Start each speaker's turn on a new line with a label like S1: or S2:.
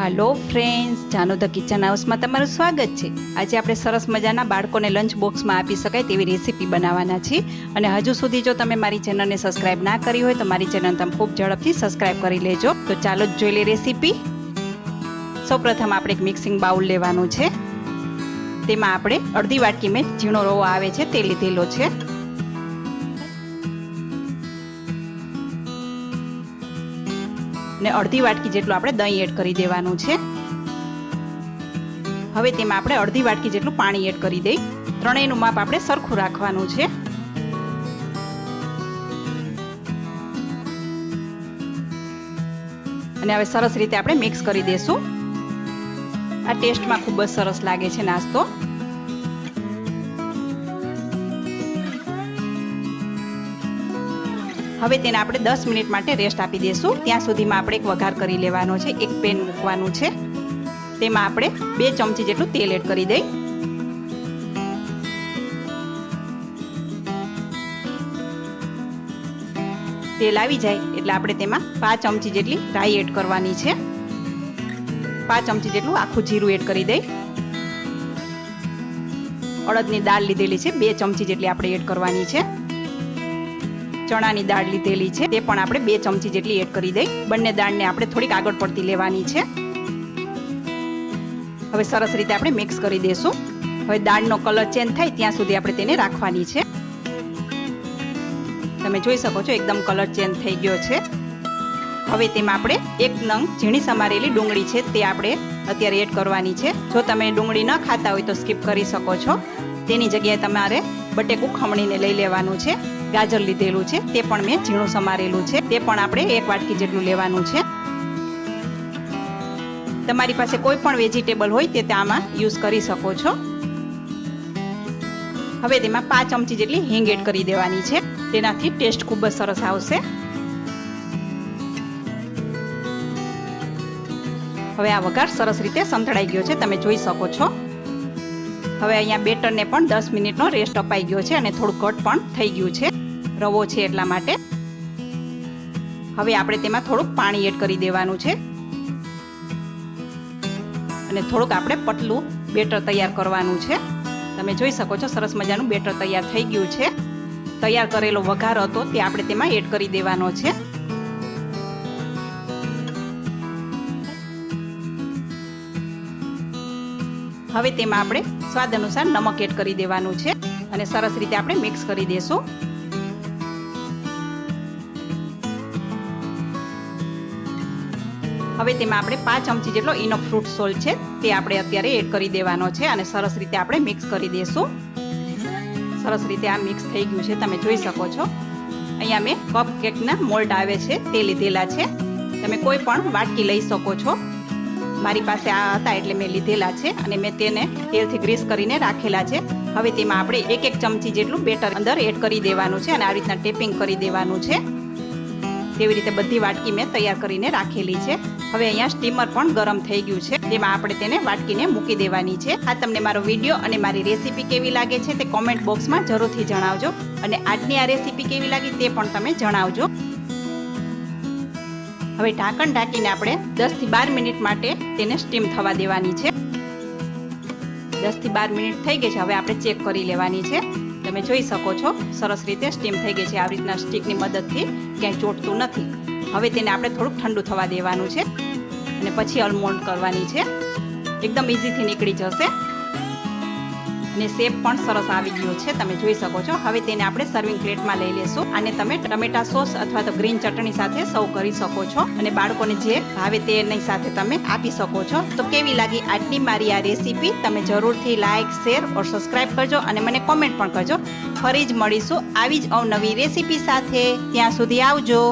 S1: Hello friends જાનો the kitchen હાઉસમાં તમારું સ્વાગત છે. આજે આપણે સરસ મજાના બાળકોને લંચ બોક્સમાં આપી શકાય તેવી રેસીપી બનાવવાના છીએ. અને હજુ સુધી જો તમે મારી ચેનલને સબસ્ક્રાઇબ ના કરી હોય તો મારી ચેનલ તમે ખૂબ ઝડપથી સબસ્ક્રાઇબ કરી લેજો. તો ચાલો જ જોઈ લે રેસીપી સૌપ્રથમ આપણે એક મિક્સિંગ બાઉલ લેવાનું છે. તેમાં આપણે અડધી વાટકી મેં ઝીણો રવો આવે છે, તે લીધેલો છે. ને અડધી વાટકી જેટલું આપણે દહીં એડ કરી દેવાનું છે. હવે તેમાં આપણે અડધી વાટકી જેટલું પાણી એડ કરી દઈ. ત્રણેયનું માપ આપણે સરખું રાખવાનું છે. અને હવે સરસ રીતે આપણે મિક્સ કરી દેશું. આ ટેસ્ટમાં ખૂબ જ સરસ લાગે છે નાસ્તો. હવે તેને આપણે દસ મિનિટ માટે રેસ્ટ આપી દઈશું. ત્યાં સુધીમાં આપણે એક વઘાર કરી લેવાનો છે, એક પેન મૂકવાનું છે. તેમાં આપણે બે ચમચી જેટલું તેલ એડ કરી દઈ. તેલ આવી જાય એટલે આપણે તેમાં પાંચ ચમચી જેટલી રાઈ એડ કરવાની છે. પાંચ ચમચી જેટલું આખું જીરું એડ કરી દઈ. અડદની દાળ લીધેલી છે, બે ચમચી જેટલી આપણે એડ કરવાની છે. ચણાની દાળ લીધેલી છે, તે પણ આપણે બે ચમચી જેટલી એડ કરી દઈ. બંને દાળને આપણે થોડીક આગળ પડતી લેવાની છે. હવે સરસ રીતે આપણે મિક્સ કરી દઈશું હવે દાળનો કલર ચેન્જ થાય ત્યાં સુધી આપણે તેને રાખવાની છે. તમે જોઈ શકો છો એકદમ કલર ચેન્જ થઈ ગયો છે. હવે તેમાં આપણે એક નંગ ઝીણી સમારેલી ડુંગળી છે, તે આપણે અત્યારે એડ કરવાની છે. જો તમે ડુંગળી ન ખાતા હોય તો સ્કીપ કરી શકો છો. તેની જગ્યાએ તમારે બટેકું ખમણીને લઈ લેવાનું છે. ગાજર લીધેલું છે, તે પણ મેં ઝીણું સમારેલું છે. તે પણ આપણે એક વાટકી જેટલું લેવાનું છે. તમારી પાસે કોઈ પણ વેજીટેબલ હોય તે આમાં યુઝ કરી શકો છો. હવે તેમાં પાંચ ચમચી જેટલી હિંગ એડ કરી દેવાની છે. તેનાથી ટેસ્ટ ખૂબ જ સરસ આવશે. હવે આ વઘાર સરસ રીતે સંતળાઈ ગયો છે, તમે જોઈ શકો છો. હવે અહીંયા બેટરને પણ દસ મિનિટનો રેસ્ટ અપાઈ ગયો છે અને થોડું ઘટ પણ થઈ ગયું છે. રવો છે એટલા માટે. હવે આપણે તેમાં થોડુંક પાણી એડ કરી દેવાનું છે. અને થોડુંક આપણે પતલું બેટર તૈયાર કરવાનું છે. તમે જોઈ શકો છો સરસ મજાનું બેટર તૈયાર થઈ ગયું છે. તૈયાર કરેલો વઘાર હતો તે આપણે તેમાં એડ કરી દેવાનો છે. હવે તેમાં આપણે સ્વાદ અનુસાર નમક એડ કરી દેવાનું છે અને સરસ રીતે આપણે મિક્સ કરી દેશું. હવે તેમાં આપણે પાંચ ચમચી જેટલો ઇનો ફ્રૂટ સોલ છે, તે આપણે અત્યારે એડ કરી દેવાનો છે અને સરસ રીતે આપણે મિક્સ કરી દેશું. સરસ રીતે આ મિક્સ થઈ ગયું છે, તમે જોઈ શકો છો. અહીંયા મેં કપ કેકના મોલ્ડ આવે છે, તે લીધેલા છે. તમે કોઈ પણ વાટકી લઈ શકો છો. મારી પાસે આ હતા એટલે મેં લીધેલા છે અને મેં તેને તેલથી ગ્રીસ કરીને રાખેલા છે. હવે તેમાં આપણે એક એક ચમચી જેટલું બેટર અંદર એડ કરી દેવાનું છે અને આ રીતના ટેપિંગ કરી દેવાનું છે. તેવી રીતે બધી વાટકી મેં તૈયાર કરીને રાખેલી છે. હવે અહીંયા સ્ટીમર પણ ગરમ થઈ ગયું છે. તેમાં આપણે તેને વાટકીને મૂકી દેવાની છે. આ તમને મારો વીડિયો અને મારી રેસીપી કેવી લાગે છે તે કોમેન્ટ બોક્સમાં જરૂરથી જણાવજો. અને આજની આ રેસીપી કેવી લાગી તે પણ તમે જણાવજો. હવે ઢાંકણ ઢાંકીને આપણે દસથી બાર મિનિટ માટે તેને સ્ટીમ થવા દેવાની છે. દસથી બાર મિનિટ થઈ ગઈ છે, હવે આપણે ચેક કરી લેવાની છે. તમે જોઈ શકો છો, સરસ રીતે સ્ટીમ થઈ ગઈ છે, આવી રીતના સ્ટીકની મદદથી ક્યાંય ચોટતું નથી. હવે તેને આપણે થોડુંક ઠંડુ થવા દેવાનું છે અને પછી અલમોન્ડ કરવાની છે. એકદમ ઇઝીથી નીકળી જશે. અને શેપ પણ સરસ આવી ગયો છે, તમે જોઈ શકો છો. હવે તેને આપણે સર્વિંગ પ્લેટમાં લઈ લેશું અને તમે ટમેટા સોસ અથવા તો ગ્રીન ચટણી સાથે સર્વ કરી શકો છો અને બાળકોને જે ભાવે તેની સાથે તમે આપી શકો છો. તો કેવી લાગી આજની મારી આ રેસીપી? તમે જરૂરથી લાઇક શેર ઓર સબસ્ક્રાઇબ કરજો અને મને કોમેન્ટ પણ કરજો. ફરી જ મળીશું આવી જ અવનવી રેસીપી સાથે. ત્યાં સુધી આવજો.